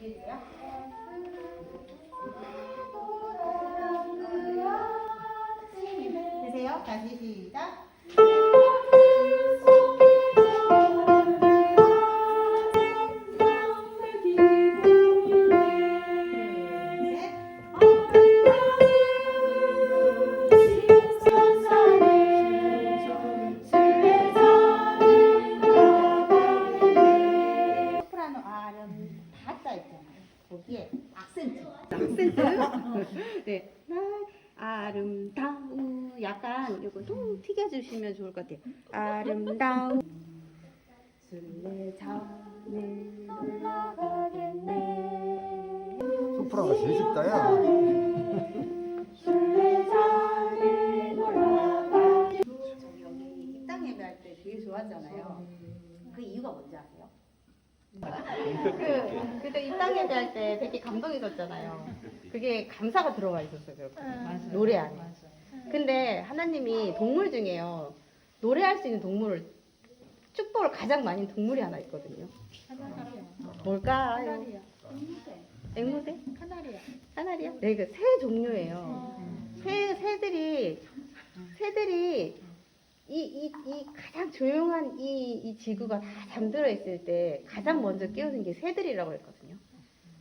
이해돼요? 되세요? 다시 시작. 악센트. 네. 아, 아름다우. 약간 요거 좀 튀겨주시면 좋을 것 같아요. 올라가겠네. 소프라가 제일 쉽다야. 올라가겠네. 저기 여기 입당 예배할 때 되게 좋았잖아요. 그 이유가 뭔지 아세요? 그 그때 입당 예배할 때 되게 감동이 있었잖아요. 그게 감사가 들어가 있었어요. 그 노래 안에. 근데 하나님이 동물 중에요. 노래할 수 있는 동물을 축복을 가장 많이 동물이 하나 있거든요. 뭘까요? 앵무새? 카나리아. 까나리요? 네, 그 새 종류예요. 새 새들이 새들이 이, 이, 이 가장 조용한 이, 이 지구가 다 잠들어 있을 때 가장 먼저 깨우는 게 새들이라고 했거든요.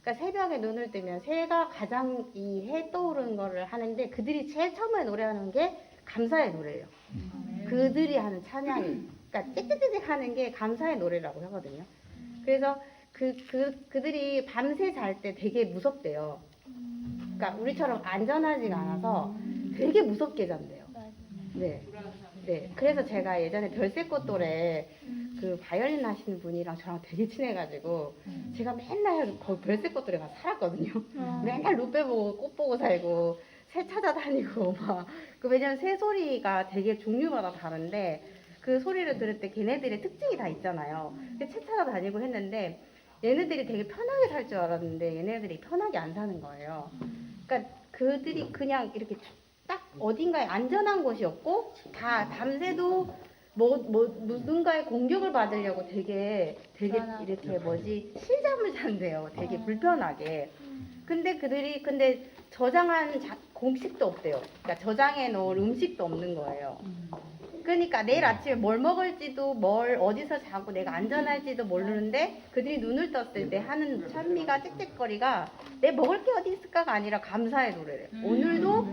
그러니까 새벽에 눈을 뜨면 새가 가장 이 해 떠오르는 거를 하는데 그들이 제일 처음에 노래하는 게 감사의 노래예요. 그들이 하는 찬양이. 그러니까 짹짹짹 하는 게 감사의 노래라고 하거든요. 그래서 그, 그, 그들이 밤새 잘 때 되게 무섭대요. 그러니까 우리처럼 안전하지가 않아서 되게 무섭게 잔대요. 네. 네. 그래서 제가 예전에 별세꽃 또래 그 바이올린 하시는 분이랑 저랑 되게 친해가지고 제가 맨날 거기 별세꽃 또래 가서 살았거든요. 맨날 루페 보고 꽃 보고 살고 새 찾아다니고 막. 그 왜냐면 새 소리가 되게 종류마다 다른데 그 소리를 들을 때 걔네들의 특징이 다 있잖아요. 근데 새 찾아다니고 했는데 얘네들이 되게 편하게 살 줄 알았는데 얘네들이 편하게 안 사는 거예요. 그러니까 그들이 그냥 이렇게 딱 어딘가에 안전한 곳이었고 다 밤새도 뭐, 뭐 누군가의 공격을 받으려고 되게 되게 이렇게 뭐지? 실잠을 잔대요. 되게 불편하게. 근데 그들이 근데 저장한 자, 공식도 없대요. 그러니까 저장해 놓을 음식도 없는 거예요. 그러니까 내일 아침에 뭘 먹을지도 뭘 어디서 자고 내가 안전할지도 모르는데 그들이 눈을 떴을 때 하는 찬미가 짹짹거리가 내 먹을 게 어디 있을까가 아니라 감사의 노래래요. 오늘도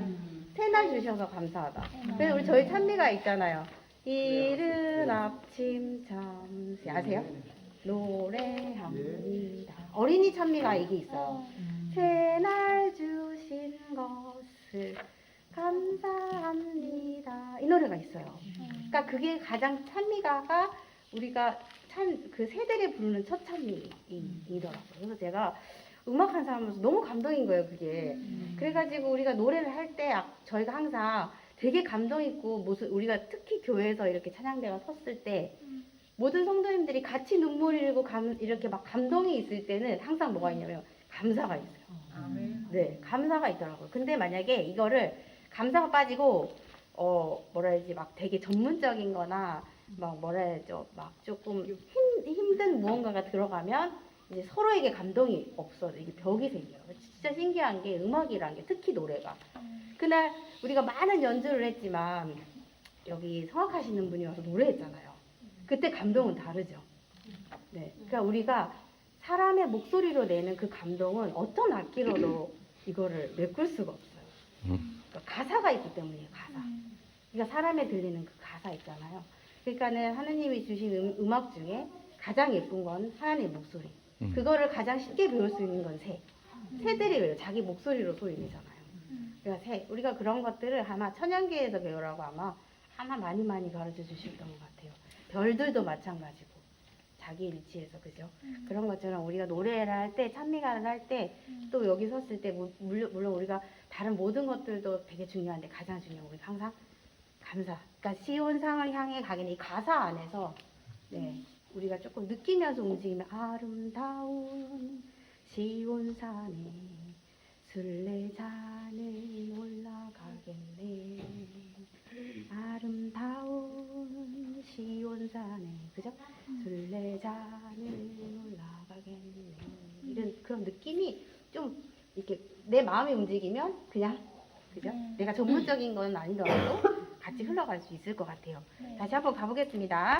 새날 주셔서 감사하다. 그래서 우리 저희 찬미가 있잖아요. 이른 아침 잠시 아세요? 노래합니다. 어린이 찬미가 이게 있어요. 새날 주신 것을 감사합니다. 이 노래가 있어요. 그러니까 그게 가장 찬미가가 우리가 참그 세대를 부르는 첫 찬미이더라고요. 그래서 제가 음악한 사람으로서 너무 감동인 거예요, 그게. 그래가지고 우리가 노래를 할 때 저희가 항상 되게 감동 있고 모습 우리가 특히 교회에서 이렇게 찬양대가 섰을 때 모든 성도님들이 같이 눈물이 흘리고 감, 이렇게 막 감동이 있을 때는 항상 뭐가 있냐면 감사가 있어요. 네, 감사가 있더라고요. 근데 만약에 이거를 감사가 빠지고 어 뭐라 해야지 막 되게 전문적인 거나 막 뭐라 해야죠 막 조금 힘, 힘든 무언가가 들어가면 이제 서로에게 감동이 없어 이게 벽이 생겨요. 진짜 신기한 게 음악이란 게 특히 노래가. 그날 우리가 많은 연주를 했지만 여기 성악하시는 분이 와서 노래했잖아요. 그때 감동은 다르죠. 네. 그러니까 우리가 사람의 목소리로 내는 그 감동은 어떤 악기로도 이거를 메꿀 수가 없어요. 그러니까 가사가 있기 때문이에요 가사. 그러니까 사람에 들리는 그 가사 있잖아요. 그러니까는 하느님이 주신 음, 음악 중에 가장 예쁜 건 하나님의 목소리. 그거를 가장 쉽게 배울 수 있는 건 새. 새들이 왜요? 자기 목소리로 소리 내잖아요. 그러니까 새. 우리가 그런 것들을 아마 천연계에서 배우라고 아마 아마 많이 많이 가르쳐 주셨던 것 같아요. 별들도 마찬가지고. 자기 일치에서 그죠? 그런 것처럼 우리가 노래를 할 때, 찬미가를 할 때, 또 여기 섰을 때, 물- 물론, 물론 우리가 다른 모든 것들도 되게 중요한데 가장 중요한 건 우리가 항상 감사. 그러니까 시온상을 향해 가기는 이 가사 안에서 네, 우리가 조금 느끼면서 움직이면 아름다운 시온산에 순례자는 올라가겠네. 아름다운 시온산에 그죠? 순례자는 올라 이런 그런 느낌이 좀 이렇게 내 마음이 움직이면 그냥 그죠? 음. 내가 전문적인 건 아니더라도 같이 흘러갈 수 있을 것 같아요. 네. 다시 한번 가보겠습니다.